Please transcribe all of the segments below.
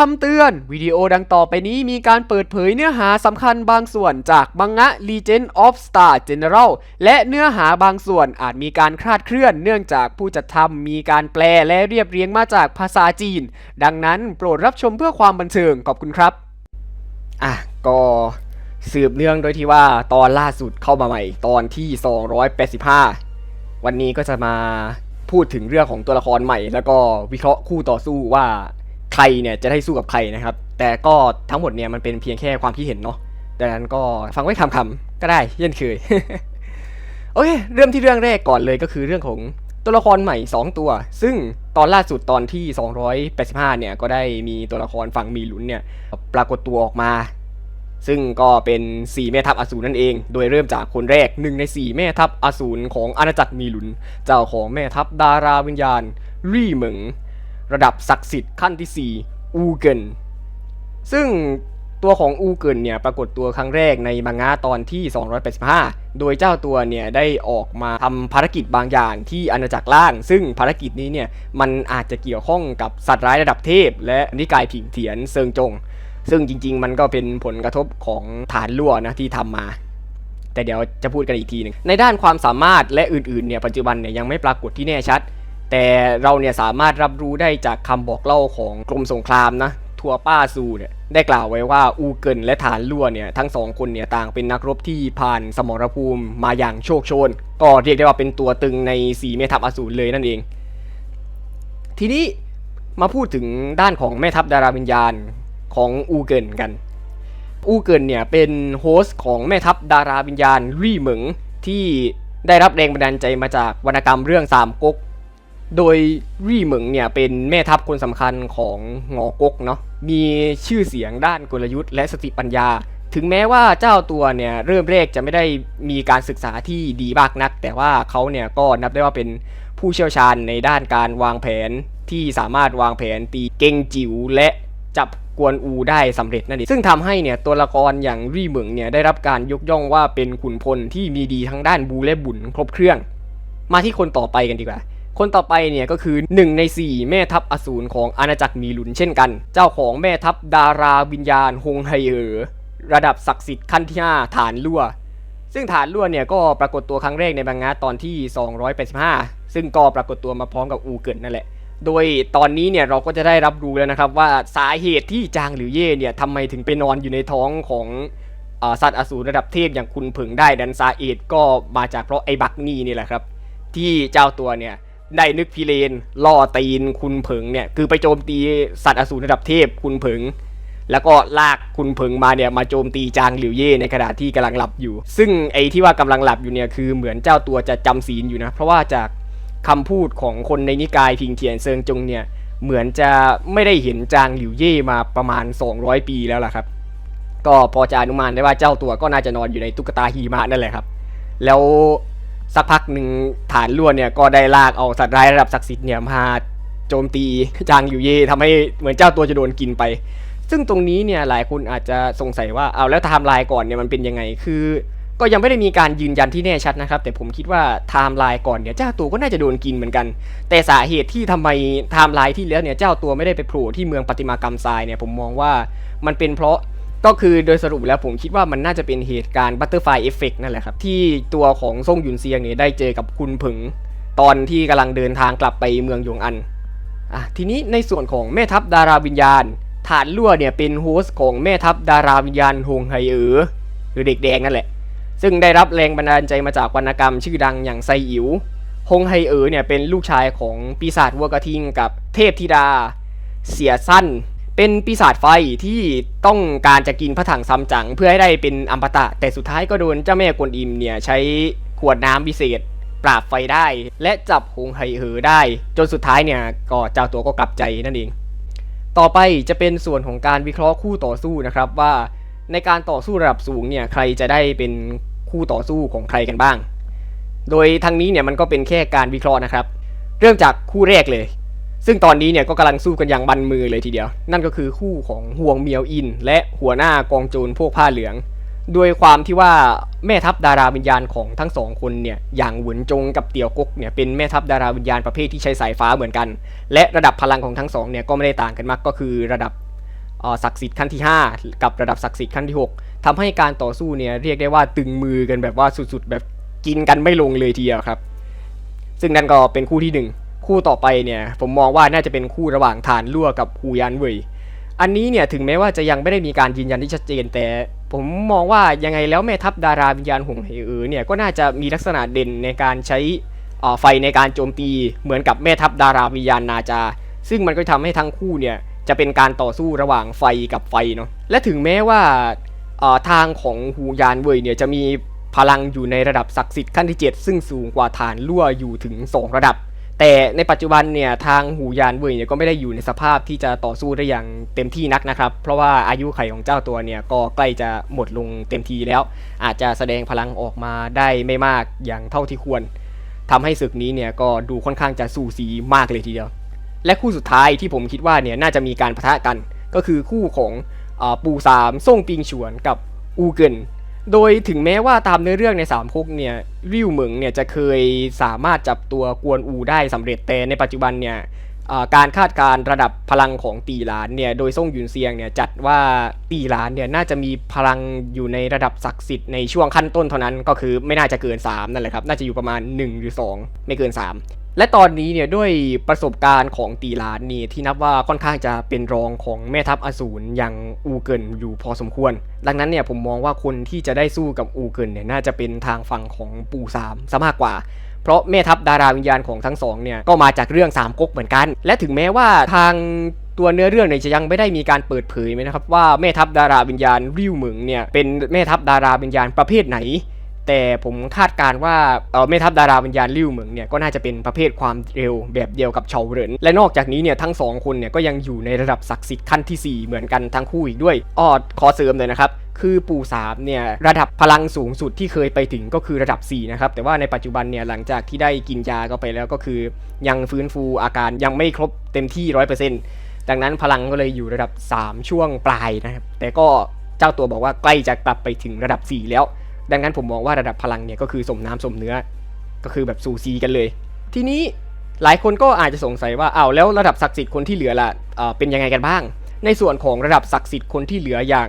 คำเตือน วิดีโอดังต่อไปนี้มีการเปิดเผยเนื้อหาสำคัญบางส่วนจากบังงะ Legend of Star General และเนื้อหาบางส่วนอาจมีการคลาดเคลื่อน เนื่องจากผู้จัดทำมีการแปลและเรียบเรียงมาจากภาษาจีน ดังนั้นโปรดรับชมเพื่อความบันเทิงขอบคุณครับ อะ ก็สืบเนื่องโดยที่ว่าตอนล่าสุดเข้ามาใหม่ ตอนที่ 285 วันนี้ก็จะมาพูดถึงเรื่องของตัวละครใหม่ แล้วก็วิเคราะห์คู่ต่อสู้ว่า ใครเนี่ยจะได้สู้กับใครนะครับ แต่ก็ทั้งหมดเนี่ยมันเป็นเพียงแค่ความคิดเห็นเนาะดังนั้นก็ฟังไว้คำๆก็ได้เช่นเคยโอเคเริ่มที่เรื่องแรกก่อนเลยก็คือเรื่องของตัวละครใหม่ 2 ตัว ซึ่งตอนล่าสุดตอนที่ 285 เนี่ยก็ได้มีตัวละครฝั่งมีหลุนเนี่ยปรากฏตัวออกมา ซึ่งก็เป็น 4 แม่ทัพอสูรนั่นเอง โดยเริ่มจากคนแรกหนึ่งใน 4 แม่ทัพอสูรของอาณาจักรมีหลุน เจ้าของแม่ทัพดาราวิญญาณรี่เหมิง ระดับศักดิ์สิทธิ์ขั้นที่ 4 อูเกิน ซึ่งตัวของอูเกินเนี่ยปรากฏตัวครั้งแรกในมังงะตอนที่ 285 โดยเจ้าตัวเนี่ยได้ออกมาทำภารกิจบางอย่างที่อาณาจักรล่าง ซึ่งภารกิจนี้เนี่ยมันอาจจะเกี่ยวข้องกับสัตว์ร้ายระดับเทพ และนิกายผิงเถียนเซิงจง ซึ่งจริง ๆ มันก็เป็นผลกระทบของฐานรั่วนะที่ทำมา แต่เดี๋ยวจะพูดกันอีกทีหนึ่งในด้านความสามารถและอื่นๆเนี่ยปัจจุบันเนี่ยยังไม่ปรากฏที่แน่ชัด แต่เราเนี่ยสามารถรับรู้ได้จากคำบอกเล่าของกรมสงครามนะ ทัวป้าซูเนี่ยได้กล่าวไว้ว่าอูเกินและฐานลั่วเนี่ยทั้งสองคนเนี่ยต่างเป็นนักรบที่ผ่านสมรภูมิมาอย่างโชคโชน ก็เรียกได้ว่าเป็นตัวตึงในสีเมทัพอสูรเลยนั่นเอง ทีนี้มาพูดถึงด้านของแม่ทัพดาราวิญญาณของอูเกินกัน อูเกินเนี่ยเป็นโฮสต์ของแม่ทัพดาราวิญญาณรี่เหมิงที่ได้รับแรงบันดาลใจมาจากวรรณกรรมเรื่องสามก๊ก โดยรี่เหมิงเนี่ยเป็นแม่ทัพคนสำคัญของหงอกกเนาะ มีชื่อเสียงด้านกลยุทธ์และสติปัญญา ถึงแม้ว่าเจ้าตัวเนี่ยเริ่มแรกจะไม่ได้มีการศึกษาที่ดีมากนัก แต่ว่าเขาเนี่ยก็นับได้ว่าเป็นผู้เชี่ยวชาญในด้านการวางแผนที่สามารถวางแผนตีเก่งจิ๋วและจับกวนอูได้สำเร็จนั่นเองซึ่งทำให้เนี่ยตัวละครอย่างรี่เหมิงเนี่ยได้รับการยกย่องว่าเป็นขุนพลที่มีดีทั้งด้านบูและบุญครบเครื่อง มาที่คนต่อไปกันดีกว่า คนต่อไปเนี่ยก็คือ 1 ใน 4 แม่ทัพอสูรของอาณาจักรมีหลุนเช่นกัน เจ้าของแม่ทัพดาราวิญญาณฮงไฮเออระดับศักดิ์สิทธิ์ขั้นที่ 5 ฐานลั่ว ซึ่งฐานลั่วเนี่ยก็ปรากฏตัวครั้งแรกในบางงาตอนที่ 285 ซึ่งก็ปรากฏตัวมาพร้อมกับอูเกินนั่นแหละ โดยตอนนี้เนี่ยเราก็จะได้รับรู้แล้วนะครับว่าสาเหตุที่จางหรือเย่เนี่ยทำไมถึงไปนอนอยู่ในท้องของอสัตว์อสูรระดับเทพอย่างคุณผึ่งได้ดันสาเหตุก็มาจากเพราะไอ้บักนี่นี่แหละครับ ที่เจ้าตัวเนี่ย ได้นึกพิเรนล่อตีนคุณเผิงเนี่ยคือไปโจมตีสัตว์อสูรระดับเทพคุณเผิง แล้วก็ลากคุณเผิงมาเนี่ยมาโจมตีจางหลิวเย่ในขณะที่กำลังหลับอยู่ ซึ่งไอ้ที่ว่ากำลังหลับอยู่เนี่ยคือเหมือนเจ้าตัวจะจำศีลอยู่นะ เพราะว่าจากคำพูดของคนในนิกายพิงเทียนเซิงจงเนี่ยเหมือนจะไม่ได้เห็นจางหลิวเย่มาประมาณ 200 ปีแล้วล่ะครับ ก็พอจะอนุมานได้ว่าเจ้าตัวก็น่าจะนอนอยู่ในตุ๊กตาหิมะนั่นแหละครับ แล้ว สักพักหนึ่งฐานล้วนเนี่ยก็ได้ลากเอาสัตว์ร้ายระดับศักดิ์สิทธิ์เนี่ยมาโจมตีจางหลิวเย่ทำให้เหมือนเจ้าตัวจะโดนกินไป ซึ่งตรงนี้เนี่ยหลายคนอาจจะสงสัยว่าเอาแล้วไทม์ไลน์ก่อนเนี่ยมันเป็นยังไงคือ ก็ยังไม่ได้มีการยืนยันที่แน่ชัดนะครับ แต่ผมคิดว่าไทม์ไลน์ก่อนเนี่ยเจ้าตัวก็น่าจะโดนกินเหมือนกัน แต่สาเหตุที่ทำไมไทม์ไลน์ที่แล้วเนี่ยเจ้าตัวไม่ได้ไปโผล่ที่เมืองปฏิมากรรมทรายเนี่ยผมมองว่ามันเป็นเพราะ ก็คือโดยสรุปแล้วผมคิดว่ามันน่าจะเป็นเหตุการณ์บัตเตอร์ไฟเอฟเฟกนั่นแหละครับ ที่ตัวของซ่งหยุนเซียงเนี่ยได้เจอกับคุณผึง ตอนที่กำลังเดินทางกลับไปเมืองหยงอันอะทีนี้ในส่วนของแม่ทัพดาราวิญญาณ ฐานลั่วเนี่ยเป็นโฮสต์ของแม่ทัพดาราวิญญาณฮงไฮเอ๋อหรือเด็กแดงนั่นแหละ ซึ่งได้รับแรงบันดาลใจมาจากวรรณกรรมชื่อดังอย่างไซอิ๋วฮงไฮเอ๋อเนี่ยเป็นลูกชายของปีศาจวัวกระทิงกับเทพธิดา เสียสั้น เป็นปีศาจไฟที่ต้องการจะกินพระถังซัมจั๋งเพื่อให้ได้เป็นอัมปตะ แต่สุดท้ายก็โดนเจ้าแม่กวนอิมเนี่ยใช้ขวดน้ำพิเศษ ปราบไฟได้ และจับฮงไฮเอ๋อได้ จนสุดท้ายเนี่ยก็เจ้าตัวก็กลับใจนั่นเอง ต่อไปจะเป็นส่วนของการวิเคราะห์คู่ต่อสู้นะครับว่าในการต่อสู้ระดับสูงเนี่ยใครจะได้เป็นคู่ต่อสู้ของใครกันบ้าง โดยทางนี้เนี่ยมันก็เป็นแค่การวิเคราะห์นะครับ เริ่มจากคู่แรกเลย ซึ่งตอนนี้เนี่ยก็กำลังสู้กันอย่างบันมือเลยทีเดียว นั่นก็คือคู่ของห่วงเมียวอิน และหัวหน้ากองโจรพวกผ้าเหลือง โดยความที่ว่าแม่ทัพดาราวิญญาณของทั้งสองคนเนี่ยอย่างหวนจงกับเตียวกกเนี่ยเป็นแม่ทัพดาราวิญญาณประเภทที่ใช้สายฟ้าเหมือนกัน และระดับพลังของทั้งสองเนี่ยก็ไม่ได้ต่างกันมากก็คือระดับศักดิ์สิทธิ์ขั้นที่ 5 กับระดับศักดิ์สิทธิ์ขั้นที่ 6ทำให้การต่อสู้เนี่ยเรียกได้ว่าตึงมือกันแบบว่าสุดๆ แบบกินกันไม่ลงเลยทีเดียวครับ ซึ่งนั่นก็เป็นคู่ที่หนึ่ง คู่ต่อไปเนี่ยผมมองว่าน่าจะเป็นคู่ระหว่างฐานลั่วกับฮูยันเว่ยอันนี้เนี่ยถึงแม้ว่าจะยังไม่ได้มีการยืนยันที่ชัดเจน แต่ผมมองว่ายังไงแล้วแม่ทัพดาราวิญญาณหงเหอเอเนี่ยก็น่าจะมีลักษณะเด่นในการใช้อ่อไฟในการโจมตีเหมือนกับแม่ทัพดาราวิญญาณนาจา ซึ่งมันก็ทำให้ทั้งคู่เนี่ยจะเป็นการต่อสู้ระหว่างไฟกับไฟเนาะและถึงแม้ว่าอ่อทางของฮูยานเว่ยเนี่ยจะมีพลังอยู่ในระดับศักดิ์สิทธิ์ขั้นที่ 7 ซึ่งสูงกว่าฐานลั่วอยู่ถึง 2 ระดับ แต่ในปัจจุบันเนี่ยทางหูยานเว่ยเนี่ยก็ไม่ได้อยู่ในสภาพที่จะต่อสู้ได้อย่างเต็มที่นักนะครับ เพราะว่าอายุไขของเจ้าตัวเนี่ยก็ใกล้จะหมดลงเต็มทีแล้ว อาจจะแสดงพลังออกมาได้ไม่มากอย่างเท่าที่ควรทำให้ศึกนี้เนี่ยก็ดูค่อนข้างจะสูสีมากเลยทีเดียว และคู่สุดท้ายที่ผมคิดว่าเนี่ยน่าจะมีการปะทะกัน ก็คือคู่ของอปูสามซ่งปิงฉวนกับอูเกิน โดยถึงแม้ว่าตามเนื้อเรื่องในสามก๊กเนี่ยริวเหมิงเนี่ยจะเคยสามารถจับตัวกวนอูได้สำเร็จแต่ในปัจจุบันเนี่ยการคาดการระดับพลังของตีหลานเนี่ยโดยซ่งหยุนเซียงเนี่ยจัดว่าตีหลานเนี่ยน่าจะมีพลังอยู่ในระดับศักดิ์สิทธิ์ในช่วงขั้นต้นเท่านั้นก็คือไม่น่าจะเกิน 3 นั่นแหละครับ น่าจะอยู่ประมาณ 1 หรือ 2 ไม่เกิน 3 และตอนนี้เนี่ยด้วยประสบการณ์ของตีลานนี่ที่นับว่าค่อนข้างจะเป็นรองของแม่ทัพอสูรอย่างอูเกินอยู่พอสมควร ดังนั้นเนี่ยผมมองว่าคนที่จะได้สู้กับอูเกินเนี่ยน่าจะเป็นทางฝั่งของปูสามซะมากกว่าเพราะแม่ทัพดาราวิญญาณของทั้งสองเนี่ยก็มาจากเรื่องสามก๊กเหมือนกัน และถึงแม้ว่าทางตัวเนื้อเรื่องเนี่ยจะยังไม่ได้มีการเปิดเผยไหมนะครับว่าแม่ทัพดาราวิญญาณริ้วเหมึงเนี่ยเป็นแม่ทัพดาราวิญญาณประเภทไหน แต่ผมคาดการว่าเออแม่ทัพดาราวิญญาณริ้วเหมืองเนี่ยก็น่าจะเป็นประเภทความเร็วแบบเดียวกับเฉาเหรินและนอกจากนี้เนี่ยทั้งสองคนเนี่ยก็ยังอยู่ในระดับศักดิ์สิทธิ์ขั้นทีสี่4 เหมือนกันทั้งคู่อีกด้วยอ้อขอเสริมเลยนะครับคือปู่สามเนี่ยระดับพลังสูงสุดที่เคยไปถึงก็คือระดับ 4 นะครับ แต่ว่าในปัจจุบันเนี่ยหลังจากที่ได้กินยาเข้าไปแล้วก็คือยังฟื้นฟูอาการยังไม่ครบเต็มที่100%ดังนั้นพลังก็เลยอยู่ระดับ 3 ช่วงปลายนะครับ แต่ก็เจ้าตัวบอกว่าใกล้จะกลับไปถึงระดับ 4 แล้ว ดังนั้นผมมองว่าระดับพลังเนี่ยก็คือสมน้ำสมเนื้อ ก็คือแบบสูสีกันเลย ทีนี้หลายคนก็อาจจะสงสัยว่าอ้าวแล้วระดับศักดิ์สิทธิ์คนที่เหลือล่ะเอเป็นยังไงกันบ้าง ในส่วนของระดับศักดิ์สิทธิ์คนที่เหลืออย่าง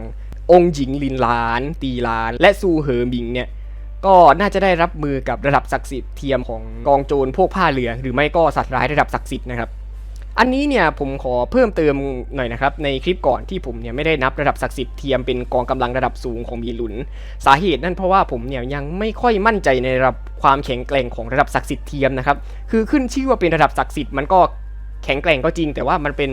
องค์หญิงลินลาน ตีลาน และซูเหอหมิงเนี่ยก็น่าจะได้รับมือกับระดับศักดิ์สิทธิ์เทียมของกองโจรพวกผ้าเหลืองหรือไม่ก็สัตว์ร้ายระดับศักดิ์สิทธิ์นะครับ อันนี้เนี่ยผมขอเพิ่มเติมหน่อยนะครับในคลิปก่อนที่ผมเนี่ยไม่ได้นับระดับศักดิ์สิทธิ์เทียมเป็นกองกำลังระดับสูงของมีลุน สาเหตุนั่นเพราะว่าผมเนี่ยยังไม่ค่อยมั่นใจในระดับความแข็งแกร่งของระดับศักดิ์สิทธิ์เทียมนะครับคือขึ้นชื่อว่าเป็นระดับศักดิ์สิทธิ์มันก็แข็งแกร่งก็จริง แต่ว่ามันเป็น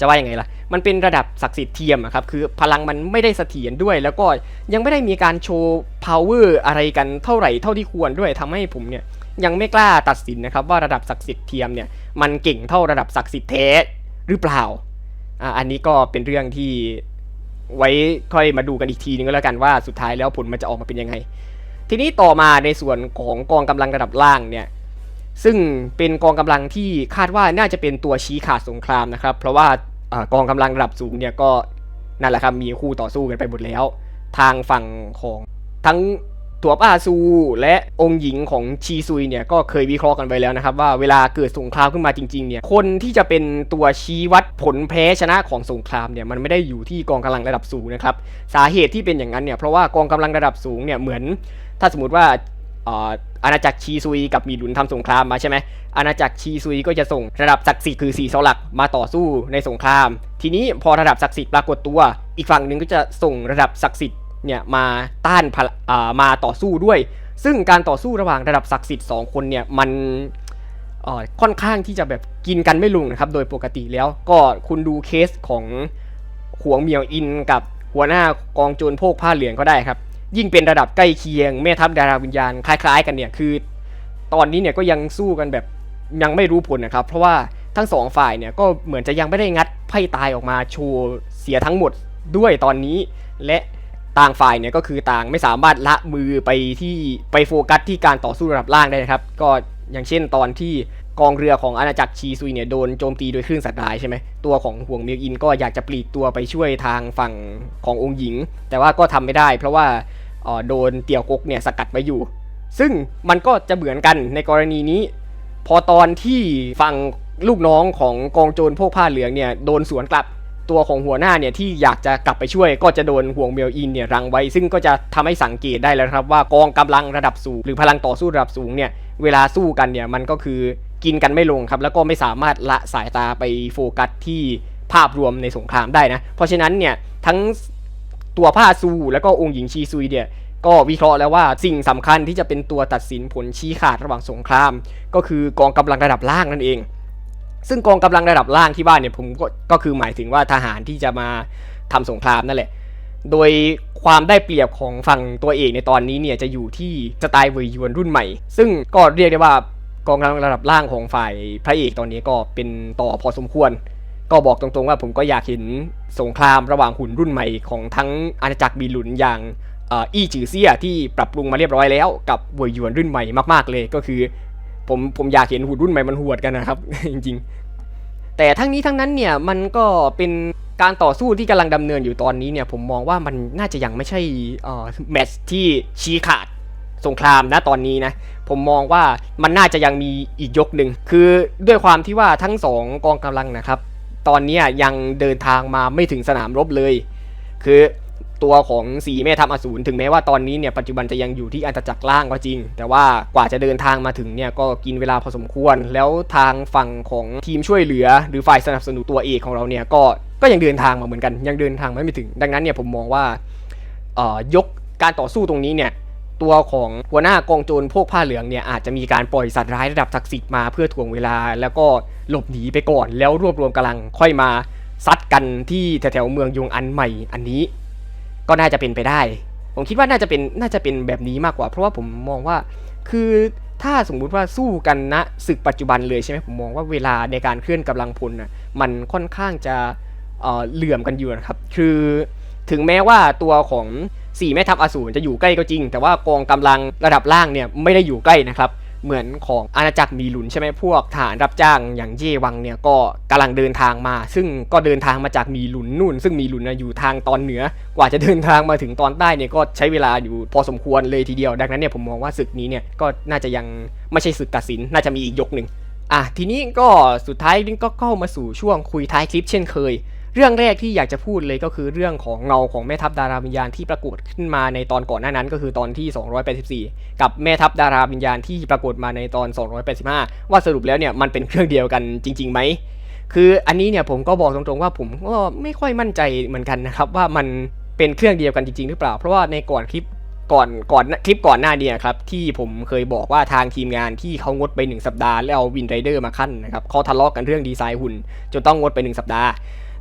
จะว่ายังไงล่ะ มันเป็นระดับศักดิ์สิทธิ์เทียมครับ คือพลังมันไม่ได้เสถียรด้วย แล้วก็ยังไม่ได้มีการโชว์ power อะไรกันเท่าไหร่เท่าที่ควรด้วยทำให้ผมเนี่ย ยังไม่กล้าตัดสินนะครับว่าระดับศักดิ์สิทธิ์เทียมเนี่ยมันเก่งเท่าระดับศักดิ์สิทธิ์แท้หรือเปล่าอ่าอันนี้ก็เป็นเรื่องที่ไว้ค่อยมาดูกันอีกทีนึงก็แล้วกันว่าสุดท้ายแล้วผลมันจะออกมาเป็นยังไง ทีนี้ต่อมาในส่วนของกองกำลังระดับล่างเนี่ยซึ่งเป็นกองกำลังที่คาดว่าน่าจะเป็นตัวชี้ขาดสงครามนะครับ เพราะว่าอกองกำลังระดับสูงเนี่ยก็นั่นแหละครับมีคู่ต่อสู้กันไปหมดแล้ว ทางฝั่งของทั้ง ตัวป้าซูและองค์หญิงของชีซุยเนี่ยก็เคยวิเคราะห์กันไปแล้วนะครับ ว่าเวลาเกิดสงครามขึ้นมาจริงๆเนี่ยคนที่จะเป็นตัวชี้วัดผลแพ้ชนะของสงครามเนี่ยมันไม่ได้อยู่ที่กองกำลังระดับสูงนะครับสาเหตุที่เป็นอย่างนั้นเนี่ยเพราะว่ากองกำลังระดับสูงเนี่ยเหมือน ถ้าสมมติว่าอาณาจักรชีซุยกับมีหลุนทำสงครามมาใช่ไหมอาณาจักรชีซุยก็จะส่งระดับศักดิ์สิทธิ์คือสีเสาหลักมาต่อสู้ในสงคราม ทีนี้พอระดับศักดิ์สิทธิ์ปรากฏตัว อีกฝั่งหนึ่งก็จะส่งระดับศักดิ์สิทธิ์ เนี่ยมาต้านพลอ่ามาต่อสู้ด้วย ซึ่งการต่อสู้ระหว่างระดับศักดิ์สิทธิ์สองคนเนี่ยมันอ่อค่อนข้างที่จะแบบกินกันไม่ลงนะครับ โดยปกติแล้วก็คุณดูเคสของหวงเมียวอินกับหัวหน้ากองโจรโพกผ้าเหลืองก็ได้ครับ ยิ่งเป็นระดับใกล้เคียงแม่ทัพดาราวิญญาณคล้ายๆ กันเนี่ยคือ ตอนนี้เนี่ยก็ยังสู้กันแบบยังไม่รู้ผลนะครับ เพราะว่าทั้งสองฝ่ายเนี่ยก็เหมือนจะยังไม่ได้งัดไพ่ตายออกมาโชว์เสียทั้งหมดด้วยตอนนี้ และ ต่างฝ่ายเนี่ยก็คือต่างไม่สามารถละมือไปที่ไปโฟกัสที่การต่อสู้ระดับล่างได้นะครับ ก็อย่างเช่นตอนที่กองเรือของอาณาจักรชีซุยเนี่ยโดนโจมตีโดยคลื่นสัตว์ร้ายใช่ไหมตัวของห่วงเมียอินก็อยากจะปลีกตัวไปช่วยทางฝั่งขององค์หญิง แต่ว่าก็ทำไม่ได้ เพราะว่าอ่อโดนเตี่ยวกกเนี่ยสกัดไว้อยู่ ซึ่งมันก็จะเหมือนกันในกรณีนี้ พอตอนที่ฝั่งลูกน้องของกองโจรพวกผ้าเหลืองเนี่ยโดนสวนกลับ ตัวของหัวหน้าเนี่ยที่อยากจะกลับไปช่วยก็จะโดนห่วงเมลอินเนี่ยรังไว้ ซึ่งก็จะทำให้สังเกตได้แล้วครับว่ากองกำลังระดับสูง หรือพลังต่อสู้ระดับสูงเนี่ยเวลาสู้กันเนี่ยมันก็คือกินกันไม่ลงครับแล้วก็ไม่สามารถละสายตาไปโฟกัสที่ภาพรวมในสงครามได้นะเพราะฉะนั้นเนี่ยทั้งตัวผ้าซูแล้วก็องค์หญิงชีซุยเนี่ยก็วิเคราะห์แล้วว่าสิ่งสำคัญที่จะเป็นตัวตัดสินผลชี้ขาดระหว่างสงคราม ก็คือกองกำลังระดับล่างนั่นเอง ซึ่งกองกำลังระดับล่างที่ว่าเนี่ยผมก็ก็คือหมายถึงว่าทหารที่จะมาทำสงครามนั่นแหละ โดยความได้เปรียบของฝั่งตัวเอกในตอนนี้เนี่ยจะอยู่ที่สไตล์เวยวนรุ่นใหม่ ซึ่งก็เรียกได้ว่ากองกำลังระดับล่างของฝ่ายพระเอกตอนนี้ก็เป็นต่อพอสมควร ก็บอกตรงๆว่าผมก็อยากเห็นสงครามระหว่างหุ่นรุ่นใหม่ของทั้งอาณาจักรบีหลุนอย่างอ,อี้จือเซียที่ปรับปรุงมาเรียบร้อยแล้วกับเวยวนรุ่นใหม่มากๆเลยก็คือ ผมผมอยากเห็นหุ่นรุ่นใหม่มันหวดกันนะครับ จริง ๆ แต่ทั้งนี้ทั้งนั้นเนี่ยมันก็เป็นการต่อสู้ที่กำลังดำเนินอยู่ตอนนี้เนี่ย ผมมองว่ามันน่าจะยังไม่ใช่อ่อแมตช์ที่ชี้ขาดสงครามนะตอนนี้นะ ผมมองว่ามันน่าจะยังมีอีกยกหนึ่งคือด้วยความที่ว่าทั้งสองกองกำลังนะครับ ตอนนี้ยยังเดินทางมาไม่ถึงสนามรบเลย คือ ตัวของสีแม่ทัพอสูรถึงแม้ว่าตอนนี้เนี่ยปัจจุบันจะยังอยู่ที่อันตจักรล่างก็จริง แต่ว่ากว่าจะเดินทางมาถึงเนี่ยก็กินเวลาพอสมควร แล้วทางฝั่งของทีมช่วยเหลือ หรือฝ่ายสนับสนุนตัวเอกของเราเนี่ยก็ก็ยังเดินทางมาเหมือนกันยังเดินทางมาไม่ถึง ดังนั้นเนี่ยผมมองว่าเอ่อยกการต่อสู้ตรงนี้เนี่ยตัวของหัวหน้ากองโจรพวกผ้าเหลืองเนี่ยอาจจะมีการปล่อยสัตว์ร้ายระดับศักดิ์สิทธิ์มาเพื่อถ่วงเวลา แล้วก็หลบหนีไปก่อน แล้วรวบรวมกำลังค่อยมาซัดกันที่แถวๆเมืองยงอันใหม่อันนี้ ก็น่าจะเป็นไปได้ ผมคิดว่าน่าจะเป็นน่าจะเป็นแบบนี้มากกว่า เพราะว่าผมมองว่าคือถ้าสมมุติว่าสู้กันณศึกปัจจุบันเลยใช่ไหมผมมองว่าเวลาในการเคลื่อนกำลังพลน่ะมันค่อนข้างจะเหลื่อมกันอยู่นะครับ คือถึงแม้ว่าตัวของสี่แม่ทัพอสูรจะอยู่ใกล้ก็จริง แต่ว่ากองกำลังระดับล่างเนี่ยไม่ได้อยู่ใกล้นะครับ เหมือนของอาณาจักรมีหลุนใช่ไหมพวกทหารรับจ้างอย่างเย่วังเนี่ยก็กำลังเดินทางมา ซึ่งก็เดินทางมาจากมีหลุนนู่น ซึ่งมีหลุนนะอยู่ทางตอนเหนือกว่าจะเดินทางมาถึงตอนใต้เนี่ยก็ใช้เวลาอยู่พอสมควรเลยทีเดียวดังนั้นเนี่ยผมมองว่าศึกนี้เนี่ยก็น่าจะยังไม่ใช่ศึกตัดสินน่าจะมีอีกยกหนึ่งอะทีนี้ก็สุดท้ายก็เข้ามาสู่ช่วงคุยท้ายคลิปเช่นเคย เรื่องแรกที่อยากจะพูดเลยก็คือเรื่องของเงาของแม่ทัพดาราวิญญาณที่ปรากฏขึ้นมาในตอนก่อนหน้านั้น ก็คือตอนที่ 284 กับแม่ทัพดาราวิญญาณที่ปรากฏมาในตอน 285 ว่าสรุปแล้วเนี่ยมันเป็นเครื่องเดียวกันจริงๆไหมคืออันนี้เนี่ยผมก็บอกตรงๆว่าผมก็ไม่ค่อยมั่นใจเหมือนกันนะครับว่ามันเป็นเครื่องเดียวกันจริงๆหรือเปล่า เพราะว่าในก่อนคลิปก่อนก่อนคลิปก่อนหน้าเนี่ยครับที่ผมเคยบอกว่าทางทีมงานที่เขางดไป 1 สัปดาห์แล้วเอาวินไรเดอร์มาขั้นนะครับเขาทะเลาะกันเรื่องดีไซน์หุ่นจนต้องงดไป 1 สัปดาห์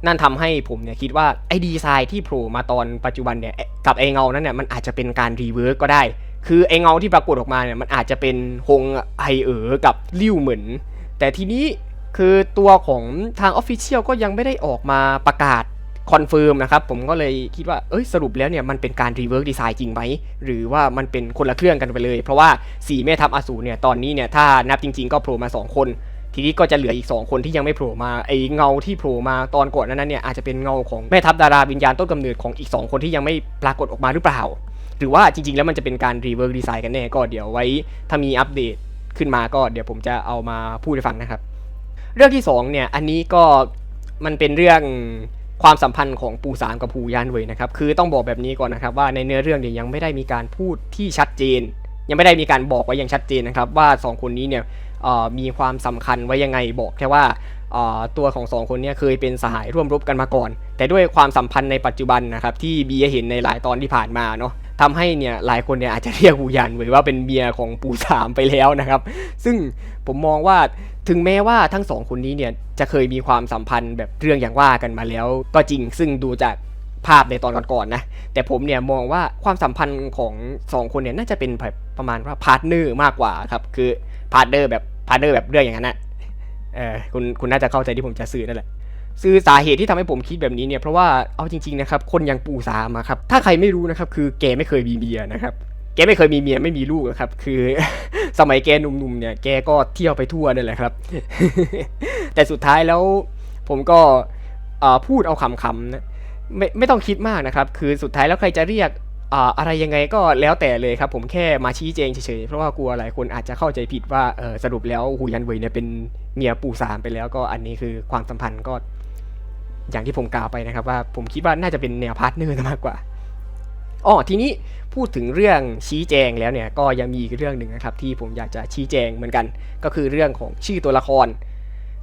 นั่นทำให้ผมเนี่ยคิดว่าไอ้ดีไซน์ที่โผล่มาตอนปัจจุบันเนี่ยกับไอ้เงานั้นเนี่ยมันอาจจะเป็นการรีเวิร์กก็ได้ คือไอ้เงาที่ปรากฏออกมาเนี่ยมันอาจจะเป็นฮงไฮเอ๋อกับลิ่วเหมือน แต่ทีนี้คือตัวของทางออฟฟิเชียลก็ยังไม่ได้ออกมาประกาศคอนเฟิร์มนะครับผมก็เลยคิดว่าเอ้ยสรุปแล้วเนี่ยมันเป็นการรีเวิร์กดีไซน์จริงไหม หรือว่ามันเป็นคนละเครื่องกันไปเลย เพราะว่าสี่แม่ทัพอสูรเนี่ยตอนนี้เนี่ยถ้านับจริงๆ ก็โผล่มา 2 คน ทีนี้ก็จะเหลืออีก 2 คนที่ยังไม่โผล่มาไอเงาที่โผล่มาตอนก่อนนั้นเนี่ยอาจจะเป็นเงาของแม่ทัพดาราวิญญาณต้นกำเนิดของอีก 2 คนที่ยังไม่ปรากฏออกมาหรือเปล่า หรือว่าจริง ๆ แล้วมันจะเป็นการรีเวิร์กดีไซน์กันแน่ก็เดี๋ยวไว้ถ้ามีอัปเดตขึ้นมาก็เดี๋ยวผมจะเอามาพูดให้ฟังนะครับ เรื่องที่สองเนี่ยอันนี้ก็มันเป็นเรื่องความสัมพันธ์ของปูสามกับปูยานเวยนะครับคือต้องบอกแบบนี้ก่อนนะครับว่าในเนื้อเรื่องเนี่ยยังไม่ได้มีการพูดที่ชัดเจน ยังไม่ได้มีการบอกไว้อย่างชัดเจนนะครับว่าสองคนนี้เนี่ย มีความสำคัญไว้ยังไงบอกแค่ว่าตัวของสองคนนี้เคยเป็นสหายร่วมรบกันมาก่อน แต่ด้วยความสัมพันธ์ในปัจจุบันนะครับที่เบียเห็นในหลายตอนที่ผ่านมาเนาะทำให้เนี่ยหลายคนเนี่ยอาจจะเรียกปูยานเวยว่าเป็นเมียของปู่สามไปแล้วนะครับ ซึ่งผมมองว่าถึงแม้ว่าทั้งสองคนนี้เนี่ยจะเคยมีความสัมพันธ์แบบเรื่องอย่างว่ากันมาแล้ว ก็จริงซึ่งดูจากภาพในตอนก่อนๆนะแต่ผมเนี่ยมองว่าความสัมพันธ์ของสองคนเนี่ยน่าจะเป็นแบบประมาณว่าพาร์ทเนอร์มากกว่าครับ คือ พาร์ทเนอร์แบบพาร์ทเนอร์แบบเรื่องอย่างนั้นนะเออคุณคุณน่าจะเข้าใจที่ผมจะสื่อนั่นแหละคือสาเหตุที่ทำให้ผมคิดแบบนี้เนี่ยเพราะว่าเอาจริงๆนะครับคนอย่างปู่สามอะครับถ้าใครไม่รู้นะครับคือแกไม่เคยมีเมียนะครับแกไม่เคยมีเมียไม่มีลูกอะครับ คือสมัยแกหนุ่มๆเนี่ยแกก็เที่ยวไปทั่วนั่นแหละครับ แต่สุดท้ายแล้วผมก็เอ่อพูดเอาคำๆนะไม่ไม่ต้องคิดมากนะครับ คือสุดท้ายแล้วใครจะเรียก อะไรยังไงก็แล้วแต่เลยครับผมแค่มาชี้แจงเฉยๆเพราะว่ากลัวหลายคนอาจจะเข้าใจผิดว่าสรุปแล้วหูยันเวยเนี่ยเป็นเมียปู่สามไปแล้วก็อันนี้คือความสัมพันธ์ก็อย่างที่ผมกล่าวไปนะครับ ว่าผมคิดว่าน่าจะเป็นแนวพาร์ทเนอร์มากกว่าอ๋อทีนี้พูดถึงเรื่องชี้แจงแล้วเนี่ยก็ยังมีอีกเรื่องหนึ่งนะครับ ที่ผมอยากจะชี้แจงเหมือนกัน ก็คือเรื่องของชื่อตัวละคร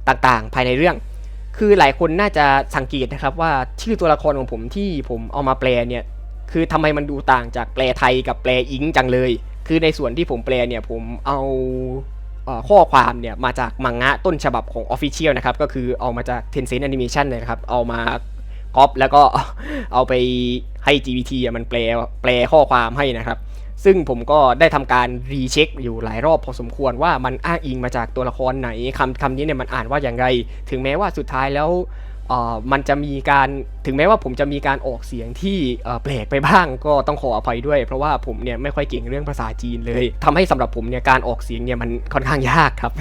ต่างๆ ภายในเรื่อง คือหลายคนน่าจะสังเกตนะครับว่าชื่อตัวละครของผมที่ผมเอามาแปลเนี่ย คือทำไมมันดูต่างจากแปลไทยกับแปลอิงจังเลย คือในส่วนที่ผมแปลเนี่ยผมเอาข้อความเนี่ยมาจากมังงะต้นฉบับของ Official นะครับ ก็คือเอามาจาก Tencent Animation เลยนะครับ เอามาก๊อปแล้วก็เอาไปให้ GPT อะมันแปลแปลข้อความให้นะครับ ซึ่งผมก็ได้ทำการรีเช็คอยู่หลายรอบพอสมควรว่ามันอ้างอิงมาจากตัวละครไหนคำคำนี้เนี่ยมันอ่านว่าอย่างไร ถึงแม้ว่าสุดท้ายแล้ว มันจะมีการถึงแม้ว่าผมจะมีการออกเสียงที่เอ่อแปลกไปบ้างก็ต้องขออภัยด้วย เพราะว่าผมเนี่ยไม่ค่อยเก่งเรื่องภาษาจีนเลยทำให้สำหรับผมเนี่ยการออกเสียงเนี่ยมันค่อนข้างยากครับ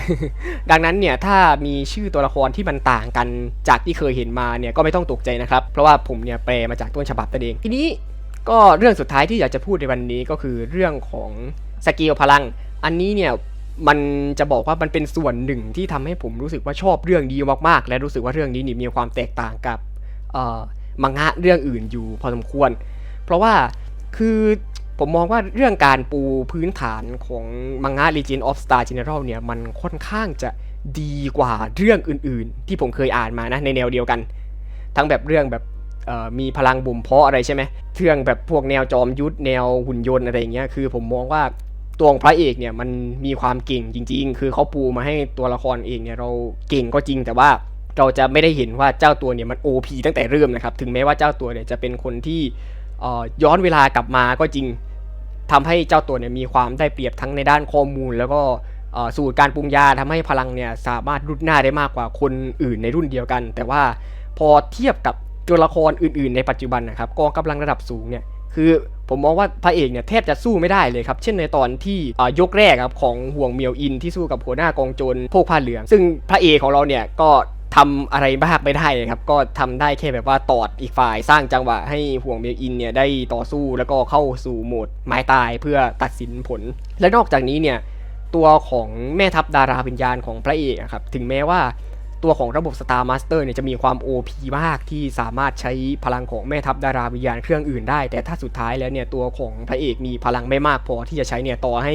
ดังนั้นเนี่ยถ้ามีชื่อตัวละครที่มันต่างกันจากที่เคยเห็นมาเนี่ยก็ไม่ต้องตกใจนะครับ เพราะว่าผมเนี่ยแปลมาจากต้นฉบับนั่นเองทีนี้ก็เรื่องสุดท้ายที่อยากจะพูดในวันนี้ก็คือเรื่องของสกิลพลัง อันนี้เนี่ย มันจะบอกว่ามันเป็นส่วนหนึ่งที่ทำให้ผมรู้สึกว่าชอบเรื่องนี้มากๆ และรู้สึกว่าเรื่องนี้นี่มีความแตกต่างกับมังงะเรื่องอื่นอยู่พอสมควร เพราะว่าคือผมมองว่าเรื่องการปูพื้นฐานของมังงะ Legend of Star General เนี่ยมันค่อนข้างจะดีกว่าเรื่องอื่นๆ ที่ผมเคยอ่านมานะในแนวเดียวกัน ทั้งแบบเรื่องแบบมีพลังบ่มเพาะอะไรใช่ไหมเรื่องแบบพวกแนวจอมยุทธแนวหุ่นยนต์อะไรอย่างเงี้ยคือผมมองว่า ตัวของพระเอกเนี่ยมันมีความเก่งจริง ๆ คือเขาปูมาให้ตัวละครเองเนี่ยเราเก่งก็จริงแต่ว่าเราจะไม่ได้เห็นว่าเจ้าตัวเนี่ยมัน OP ตั้งแต่เริ่มนะครับ ถึงแม้ว่าเจ้าตัวเนี่ยจะเป็นคนที่ย้อนเวลากลับมาก็จริงทำให้เจ้าตัวเนี่ยมีความได้เปรียบทั้งในด้านข้อมูล แล้วก็สูตรการปรุงยาทำให้พลังเนี่ยสามารถรุดหน้าได้มากกว่าคนอื่นในรุ่นเดียวกัน แต่ว่าพอเทียบกับตัวละครอื่น ๆ ในปัจจุบันนะครับกองกำลังระดับสูงเนี่ย คือผมมองว่าพระเอกเนี่ยแทบจะสู้ไม่ได้เลยครับ เช่นในตอนที่ยกแรกครับของห่วงเมียวอินที่สู้กับหัวหน้ากองโจรพวกผ้าเหลือง ซึ่งพระเอกของเราเนี่ยก็ทำอะไรมากไม่ได้ครับ ก็ทำได้แค่แบบว่าตอดอีกฝ่ายสร้างจังหวะให้ห่วงเมียวอินเนี่ยได้ต่อสู้แล้วก็เข้าสู่โหมดไม้ตายเพื่อตัดสินผล และนอกจากนี้เนี่ยตัวของแม่ทัพดาราวิญญาณของพระเอกครับถึงแม้ว่า ตัวของระบบ Star Master เนี่ยจะมีความ OP มากที่สามารถใช้พลังของแม่ทัพดาราวิญญาณเครื่องอื่นได้ แต่ถ้าสุดท้ายแล้วเนี่ยตัวของพระเอกมีพลังไม่มากพอที่จะใช้เนี่ยต่อให้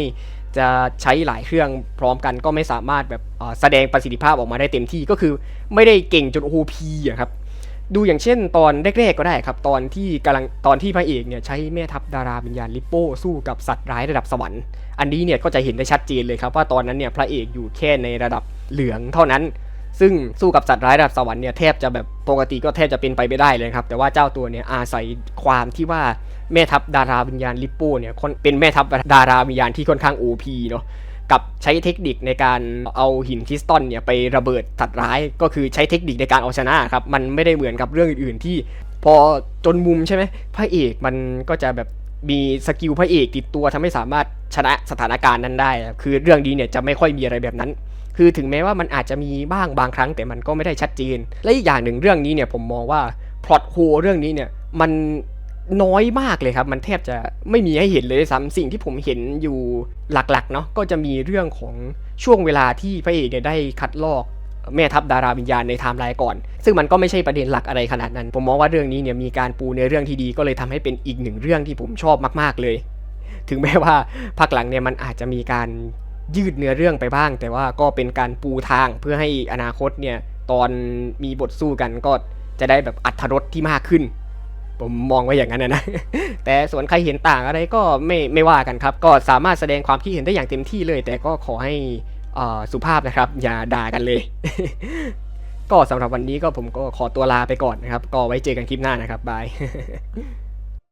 จะใช้หลายเครื่องพร้อมกันก็ไม่สามารถแบบแสดงประสิทธิภาพออกมาได้เต็มที่ก็คือไม่ได้เก่งจน OP อะครับดูอย่างเช่นตอนแรกๆก็ได้ครับ ตอนที่กำลังตอนที่พระเอกเนี่ยใช้แม่ทัพดาราวิญญาณลิปโป้สู้กับสัตว์ร้ายระดับสวรรค์อันนี้เนี่ยก็จะเห็นได้ชัดเจนเลยครับว่าตอนนั้นเนี่ยพระเอกอยู่แค่ในระดับเหลืองเท่านั้น ซึ่งสู้กับสัตว์ร้ายระดับสวรรค์เนี่ยแทบจะแบบปกติก็แทบจะเป็นไปไม่ได้เลยครับ แต่ว่าเจ้าตัวเนี่ยอาศัยความที่ว่าแม่ทัพดาราวิญญาณลิปโป้เนี่ยเป็นแม่ทัพดาราวิญญาณที่ค่อนข้าง OP เนาะกับใช้เทคนิคในการเอาหินคริสตัลเนี่ยไประเบิดสัตว์ร้ายก็คือใช้เทคนิคในการเอาชนะครับมันไม่ได้เหมือนกับเรื่องอื่นๆที่ พอจนมุมใช่ไหมพระเอกมันก็จะแบบมีสกิลพระเอกติดตัวทำให้สามารถชนะสถานการณ์นั้นได้ คือเรื่องนี้เนี่ยจะไม่ค่อยมีอะไรแบบนั้น คือถึงแม้ว่ามันอาจจะมีบ้างบางครั้งแต่มันก็ไม่ได้ชัดเจน และอีกอย่างหนึ่งเรื่องนี้เนี่ยผมมองว่าพล็อตโฮเรื่องนี้เนี่ยมันน้อยมากเลยครับ มันแทบจะไม่มีให้เห็นเลยด้วยซ้ำสิ่งที่ผมเห็นอยู่หลักๆเนาะก็จะมีเรื่องของช่วงเวลาที่พระเอกเนี่ยได้คัดลอกแม่ทัพดาราวิญญาณในไทม์ไลน์ก่อน ซึ่งมันก็ไม่ใช่ประเด็นหลักอะไรขนาดนั้น ผมมองว่าเรื่องนี้เนี่ยมีการปูในเรื่องที่ดีก็เลยทำให้เป็นอีกหนึ่งเรื่องที่ผมชอบมากๆเลย ถึงแม้ว่าภาคหลังเนี่ยมันอาจจะมีการ ยืดเนื้อเรื่องไปบ้าง แต่ว่าก็เป็นการปูทางเพื่อให้อนาคตเนี่ยตอนมีบทสู้กันก็จะได้แบบอัธรสที่มากขึ้น ผมมองไว้อย่างนั้นนะนะแต่ส่วนใครเห็นต่างอะไรก็ไม่ไม่ว่ากันครับ ก็สามารถแสดงความคิดเห็นได้อย่างเต็มที่เลย แต่ก็ขอให้อ่อสุภาพนะครับ อย่าด่ากันเลย ก็สำหรับวันนี้ก็ผมก็ขอตัวลาไปก่อนนะครับ ก็ไว้เจอกันคลิปหน้านะครับบาย